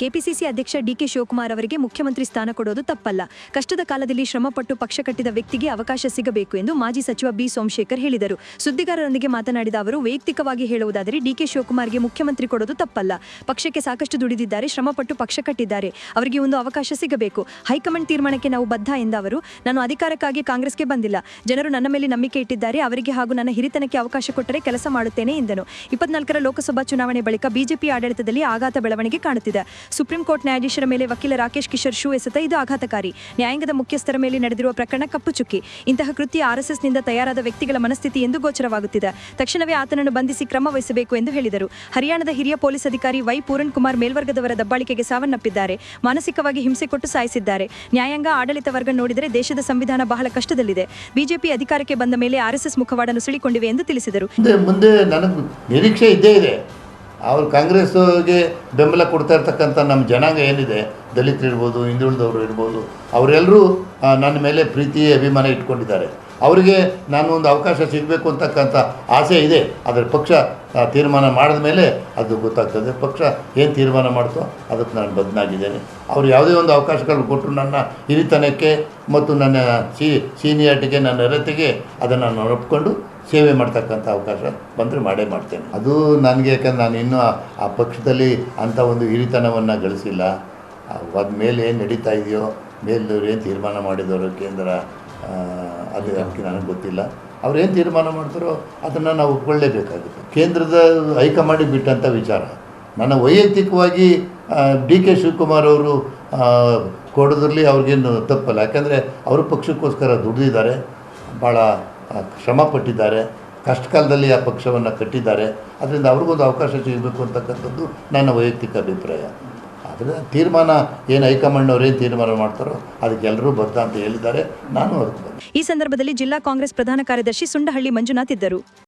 KPCC ಅಧ್ಯಕ್ಷ DK Shivakumar ಅವರಿಗೆ ಮುಖ್ಯಮಂತ್ರಿ ಸ್ಥಾನ ಕೊಡೋದು ತಪ್ಪಲ್ಲ. ಕಷ್ಟದ ಕಾಲದಲ್ಲಿ ಶ್ರಮಪಟ್ಟು ಪಕ್ಷ ಕಟ್ಟಿದ ವ್ಯಕ್ತಿಗೆ ಅವಕಾಶ ಸಿಗಬೇಕು ಎಂದು ಮಾಜಿ ಸಚಿವ ಬಿ ಸೋಮಶೇಖರ್ ಹೇಳಿದರು. ಸುದ್ದಿಗಾರರೊಂದಿಗೆ ಮಾತನಾಡಿದ ಅವರು, ವೈಯಕ್ತಿಕವಾಗಿ ಹೇಳುವುದಾದರೆ ಡಿಕೆ ಶಿವಕುಮಾರ್ಗೆ ಮುಖ್ಯಮಂತ್ರಿ ಕೊಡೋದು ತಪ್ಪಲ್ಲ. ಪಕ್ಷಕ್ಕೆ ಸಾಕಷ್ಟು ದುಡಿದಿದ್ದಾರೆ, ಶ್ರಮಪಟ್ಟು ಪಕ್ಷ ಕಟ್ಟಿದ್ದಾರೆ. ಅವರಿಗೆ ಒಂದು ಅವಕಾಶ ಸಿಗಬೇಕು. ಹೈಕಮಾಂಡ್ ತೀರ್ಮಾನಕ್ಕೆ ನಾವು ಬದ್ಧ ಎಂದ ಅವರು ನಾನು ಅಧಿಕಾರಕ್ಕಾಗಿ ಕಾಂಗ್ರೆಸ್ಗೆ ಬಂದಿಲ್ಲ. ಜನರು ನನ್ನ ಮೇಲೆ ನಂಬಿಕೆ ಇಟ್ಟಿದ್ದಾರೆ, ಅವರಿಗೆ ಹಾಗೂ ನನ್ನ ಹಿರಿತನಕ್ಕೆ ಅವಕಾಶ ಕೊಟ್ಟರೆ ಕೆಲಸ ಮಾಡುತ್ತೇನೆ ಎಂದನು. ಇಪ್ಪತ್ನಾಲ್ಕರ ಲೋಕಸಭಾ ಚುನಾವಣೆ ಬಳಿಕ ಬಿಜೆಪಿ ಆಡಳಿತದಲ್ಲಿ ಆಘಾತ ಬೆಳವಣಿಗೆ ಕಾಣುತ್ತಿದೆ. ಸುಪ್ರೀಂ ಕೋರ್ಟ್ ನ್ಯಾಯಾಧೀಶರ ಮೇಲೆ ವಕೀಲ ರಾಕೇಶ್ ಕಿಶೋರ್ ಶೂ ಎಸೆತ ಇದು ಆಘಾತಕಾರಿ. ನ್ಯಾಯಾಂಗದ ಮುಖ್ಯಸ್ಥರ ಮೇಲೆ ನಡೆದಿರುವ ಪ್ರಕರಣ ಕಪ್ಪು ಚುಕ್ಕಿ. ಇಂತಹ ಕೃತ್ಯ ಆರ್ಎಸ್ಎಸ್ನಿಂದ ತಯಾರಾದ ವ್ಯಕ್ತಿಗಳ ಮನಸ್ಥಿತಿ ಎಂದು ಗೋಚರವಾಗುತ್ತಿದೆ. ತಕ್ಷಣವೇ ಆತನನ್ನು ಬಂಧಿಸಿ ಕ್ರಮ ವಹಿಸಬೇಕು ಎಂದು ಹೇಳಿದರು. ಹರಿಯಾಣದ ಹಿರಿಯ ಪೊಲೀಸ್ ಅಧಿಕಾರಿ ವೈ ಪೂರಣ್ ಕುಮಾರ್ ಮೇಲ್ವರ್ಗದವರ ದಬ್ಬಾಳಿಕೆಗೆ ಸಾವನ್ನಪ್ಪಿದ್ದಾರೆ. ಮಾನಸಿಕವಾಗಿ ಹಿಂಸೆ ಕೊಟ್ಟು ಸಾಯಿಸಿದ್ದಾರೆ. ನ್ಯಾಯಾಂಗ ಆಡಳಿತ ವರ್ಗ ನೋಡಿದರೆ ದೇಶದ ಸಂವಿಧಾನ ಬಹಳ ಕಷ್ಟದಲ್ಲಿದೆ. ಬಿಜೆಪಿ ಅಧಿಕಾರಕ್ಕೆ ಬಂದ ಮೇಲೆ ಆರ್ಎಸ್ಎಸ್ ಮುಖವಾಡ ನುಸುಳಿಕೊಂಡಿವೆ ಎಂದು ತಿಳಿಸಿದರು. ಮುಂದೆ ನನಗೆ ನಿರೀಕ್ಷೆ ಇದ್ದೇ ಇದೆ. ಅವ್ರು ಕಾಂಗ್ರೆಸ್ಗೆ ಬೆಂಬಲ ಕೊಡ್ತಾ ಇರ್ತಕ್ಕಂಥ ನಮ್ಮ ಜನಾಂಗ ಏನಿದೆ, ದಲಿತರು ಇರ್ಬೋದು, ಹಿಂದುಳಿದವರು ಇರ್ಬೋದು ಅವರೆಲ್ಲರೂ ನನ್ನ ಮೇಲೆ ಪ್ರೀತಿ ಅಭಿಮಾನ ಇಟ್ಕೊಂಡಿದ್ದಾರೆ. ಅವರಿಗೆ ನಾನು ಒಂದು ಅವಕಾಶ ಸಿಗಬೇಕು ಅಂತಕ್ಕಂಥ ಆಸೆ ಇದೆ. ಅದರ ಪಕ್ಷ ತೀರ್ಮಾನ ಮಾಡಿದ ಮೇಲೆ ಅದು ಗೊತ್ತಾಗ್ತದೆ. ಪಕ್ಷ ಏನು ತೀರ್ಮಾನ ಮಾಡ್ತೋ ಅದಕ್ಕೆ ನಾನು ಬದ್ಧನಾಗಿದ್ದೇನೆ ಅವರು ಯಾವುದೇ ಒಂದು ಅವಕಾಶಗಳು ಕೊಟ್ಟರು ನನ್ನ ಹಿರಿತನಕ್ಕೆ ಮತ್ತು ನನ್ನ ಸೀನಿಯಾರಿಟಿಗೆ ನನ್ನ ಅರ್ಹತೆಗೆ ಅದನ್ನು ನಾನು ಒಪ್ಕೊಂಡು ಸೇವೆ ಮಾಡ್ತಕ್ಕಂಥ ಅವಕಾಶ ಬಂದರೆ ಮಾಡೇ ಮಾಡ್ತೇನೆ. ಅದು ನನಗೆ ಯಾಕಂದ್ರೆ ನಾನು ಇನ್ನೂ ಆ- ಪಕ್ಷದಲ್ಲಿ ಅಂಥ ಒಂದು ಹಿರಿತನವನ್ನು ಗಳಿಸಿಲ್ಲ. ಅದ ಮೇಲೆ ಏನು ನಡೀತಾ ಇದೆಯೋ ಮೇಲವ್ರು ಏನು ತೀರ್ಮಾನ ಮಾಡಿದವರು ಕೇಂದ್ರ ಅದು ಅದಕ್ಕೆ ನನಗೆ ಗೊತ್ತಿಲ್ಲ. ಅವ್ರು ಏನು ತೀರ್ಮಾನ ಮಾಡ್ತಾರೋ ಅದನ್ನು ನಾವು ಒಪ್ಕೊಳ್ಳೇಬೇಕಾಗುತ್ತೆ. ಕೇಂದ್ರದ ಹೈಕಮಾಂಡಿಗೆ ಬಿಟ್ಟಂಥ ವಿಚಾರ. ನನ್ನ ವೈಯಕ್ತಿಕವಾಗಿ ಡಿ ಕೆ ಶಿವಕುಮಾರ್ ಅವರು ಕೊಡೋದ್ರಲ್ಲಿ ಅವ್ರಿಗೇನು ತಪ್ಪಲ್ಲ. ಯಾಕಂದರೆ ಅವರು ಪಕ್ಷಕ್ಕೋಸ್ಕರ ದುಡಿದಿದ್ದಾರೆ. ಭಾಳ ಶ್ರಮ ಪಟ್ಟಿದ್ದಾರೆ ಕಷ್ಟ ಆ ಪಕ್ಷವನ್ನು ಕಟ್ಟಿದ್ದಾರೆ, ಅದರಿಂದ ಅವ್ರಿಗೊಂದು ಅವಕಾಶ ಸಿಗಬೇಕು ಅಂತಕ್ಕಂಥದ್ದು ನನ್ನ ವೈಯಕ್ತಿಕ ಅಭಿಪ್ರಾಯ. ಆದರೆ ತೀರ್ಮಾನ ಏನು ಹೈಕಮಾಂಡ್ನವ್ರು ಏನು ತೀರ್ಮಾನ ಮಾಡ್ತಾರೋ ಅದಕ್ಕೆ ಎಲ್ಲರೂ ಬರ್ತಾ ಅಂತ ಹೇಳಿದ್ದಾರೆ. ನಾನು ಬದ್ಧ ಈ ಸಂದರ್ಭದಲ್ಲಿ ಜಿಲ್ಲಾ ಕಾಂಗ್ರೆಸ್ ಪ್ರಧಾನ ಕಾರ್ಯದರ್ಶಿ ಸುಂಡಹಳ್ಳಿ ಮಂಜುನಾಥ್ ಇದ್ದರು.